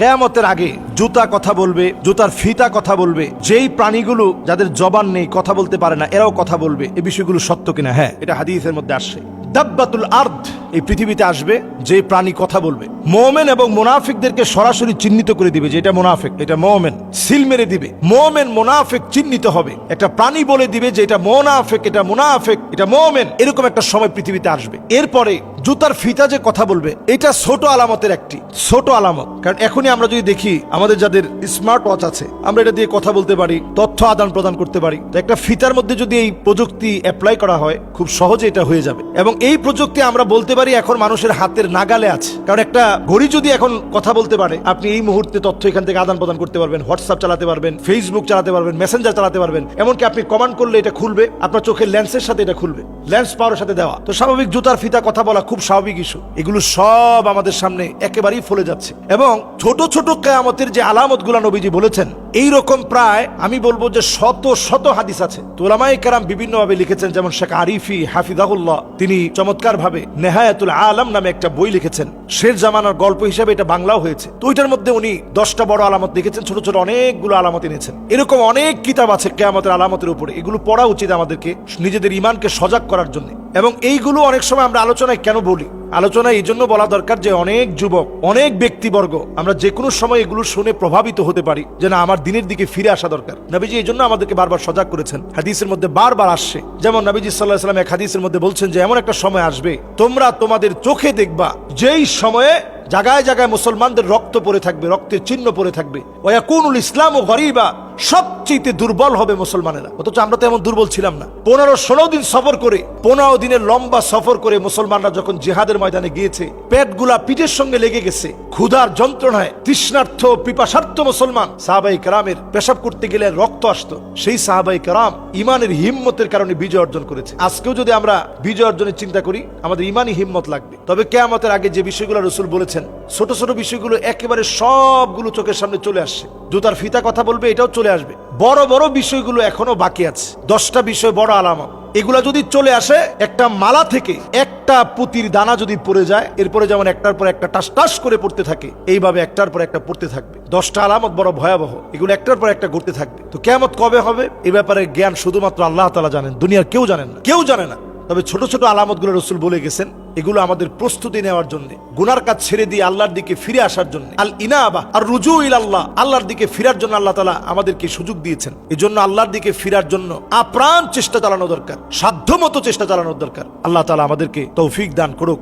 কেয়ামতের আগে জুতা কথা বলবে, জুতার ফিতা কথা বলবে, যেই প্রাণীগুলো যাদের জবান নেই, কথা বলতে পারে না, এরাও কথা বলবে এই বিষয়গুলো সত্য কিনা? হ্যাঁ এটা হাদিসের মধ্যে আসছে। দাব্বাতুল আর্দ, এই পৃথিবীতে আসবে যে প্রাণী কথা বলবে। মোমেন এবং মোনাফিকদেরকে সরাসরি চিহ্নিত করে দিবে, যে এটা মোনাফিক, এটা মোমেন, সিল মেরে দিবে। মোমেন, মোনাফিক চিহ্নিত হবে। একটা প্রাণী বলে দিবে যে এটা মোনাফিক, এটা মুনাফিক, এটা মোমেন, এরকম একটা সময় পৃথিবীতে আসবে। এরপরে জুতার ফিতা যে কথা বলবে, এটা ছোট আলামতের একটি, ছোট আলামত। কারণ এখনই আমরা যদি দেখি, আমাদের যাদের স্মার্ট ওয়াচ আছে, আমরা এটা দিয়ে কথা বলতে পারি, তথ্য আদান প্রদান করতে পারি। তো একটা ফিতার মধ্যে যদি এই প্রযুক্তি অ্যাপ্লাই করা হয়, খুব সহজে এটা হয়ে যাবে। এবং এই প্রযুক্তি আমরা বলতে পারি এখন মানুষের হাতের নাগালে আছে। কারণ একটা ঘড়ি যদি এখন কথা বলতে পারে, আপনি এই মুহূর্তে তথ্য এখান থেকে আদান প্রদান করতে পারবেন হোয়াটসঅ্যাপ চালাতে পারবেন ফেসবুক চালাতে পারবেন মেসেঞ্জার চালাতে পারবেন। এমনকি আপনি কমান্ড করলে এটা খুলবে, আপনার চোখের লেন্সের সাথে এটা খুলবে। লেন্স পাওয়ার সাথে দেওয়া। তো স্বাভাবিক জুতার ফিতা কথা বলা খুব স্বাভাবিক ইস্যু এগুলো সব আমাদের সামনে একেবারেই ফলে যাচ্ছে। এবং ছোট ছোট কেয়ামতের যে আলামতগুলা নবীজি বলেছেন এই রকম প্রায় আমি বলব যে শত শত হাদিস আছে। তোলামাই কারাম বিভিন্ন ভাবে লিখেছেন, যেমন শেখ আরিফি হাফিদাহুল্লাহ তিনি চমৎকার ভাবে নেহায়াতুল আলম নামে একটা বই লিখেছেন। শের জামানার গল্প হিসাবে এটা বাংলাও হয়েছে। তো ওইটার মধ্যে উনি দশটা বড় আলামত দেখেছেন ছোট ছোট অনেকগুলো আলামত এনেছেন। এরকম অনেক কিতাব আছে কেয়ামতের আলামতের উপরে। এগুলো পড়া উচিত আমাদেরকে নিজেদের ইমানকে সজাগ করার জন্য। এবং এইগুলো অনেক সময় আমরা আলোচনায় কেন বলি? আলোচনায় এই জন্য বলা দরকার যে অনেক যুবক, অনেক ব্যক্তিবর্গ, আমরা যে কোনো সময় এগুলো শুনে প্রভাবিত হতে পারি যে না, আমার দিনের দিকে ফিরে আসা দরকার। নবীজি এই জন্য আমাদেরকে বারবার সজাগ করেছেন। হাদিসের মধ্যে বারবার আসছে। যেমন নবীজি সাল্লাহ সাল্লাম এক হাদিসের মধ্যে বলছেন যে, এমন একটা সময় আসবে, তোমরা তোমাদের চোখে দেখবা, যেই সময়ে জায়গায় জায়গায় মুসলমানদের রক্ত পড়ে থাকবে, রক্তের চিহ্ন পড়ে থাকবে। ওয়াকুনুল ইসলাম ও গরিবা সবচেয়ে দুর্বল হবে মুসলমানেরা। অথচ আমরা তো এমন দুর্বল ছিলাম না। পনেরো ষোলো দিন সফর করে, পনেরো দিনের লম্বা সফর করে মুসলমানরা যখন জিহাদের ময়দানে গিয়েছে, পেটগুলা পিঠের সঙ্গে লেগে গেছে। ক্ষুধার যন্ত্রণায় তৃষ্ণার্থ, পিপাসার্থ মুসলমান সাহাবাই কারামের পেশাব করতে গেলে রক্ত আসতো। সেই সাহাবাই কারাম ইমানের হিম্মতের কারণে বিজয় অর্জন করেছে। আজকেও যদি আমরা বিজয় অর্জনের চিন্তা করি, আমাদের ইমানই হিম্মত লাগবে। তবে কেয়ামতের আগে যে বিষয়গুলো রসুল বলেছেন, ছোট ছোট বিষয়গুলো একেবারে সবগুলো চোখের সামনে চলে আসছে। জুতার ফিতা কথা বলবে, এটাও চলে আসবে। বড় বড় বিষয়গুলো এখনও বাকি আছে। দশটা বিষয় বড় আলামত। এগুলা যদি চলে আসে, একটা মালা থেকে একটা পুতির দানা যদি পড়ে যায়, এরপরে যেমন একটার পর একটা টাস টাস করে পড়তে থাকে, এইভাবে একটার পর একটা পড়তে থাকবে। দশটা আলামত বড় ভয়াবহ। এগুলো একটার পর একটা ঘুরতে থাকবে। তো কেমত কবে হবে? এ ব্যাপারে জ্ঞান শুধুমাত্র আল্লাহ তালা জানেন। দুনিয়ার কেউ জানেন না। কেউ জানে না। তবে ছোট ছোট আলামতগুলো রসুল বলে গেছেন, এগুলো আমাদের প্রস্তুতি নেওয়ার জন্য, গুনার কাজ ছেড়ে দিয়ে আল্লাহর দিকে ফিরে আসার জন্য। আল ইনাবা, আর রুজু ইল আল্লাহ, আল্লাহর দিকে ফিরার জন্য আল্লাহ তালা আমাদেরকে সুযোগ দিয়েছেন। এই জন্য আল্লাহর দিকে ফিরার জন্য আপ্রাণ চেষ্টা চালানো দরকার সাধ্য মতো চেষ্টা চালানোর দরকার। আল্লাহ তালা আমাদেরকে তৌফিক দান করুক।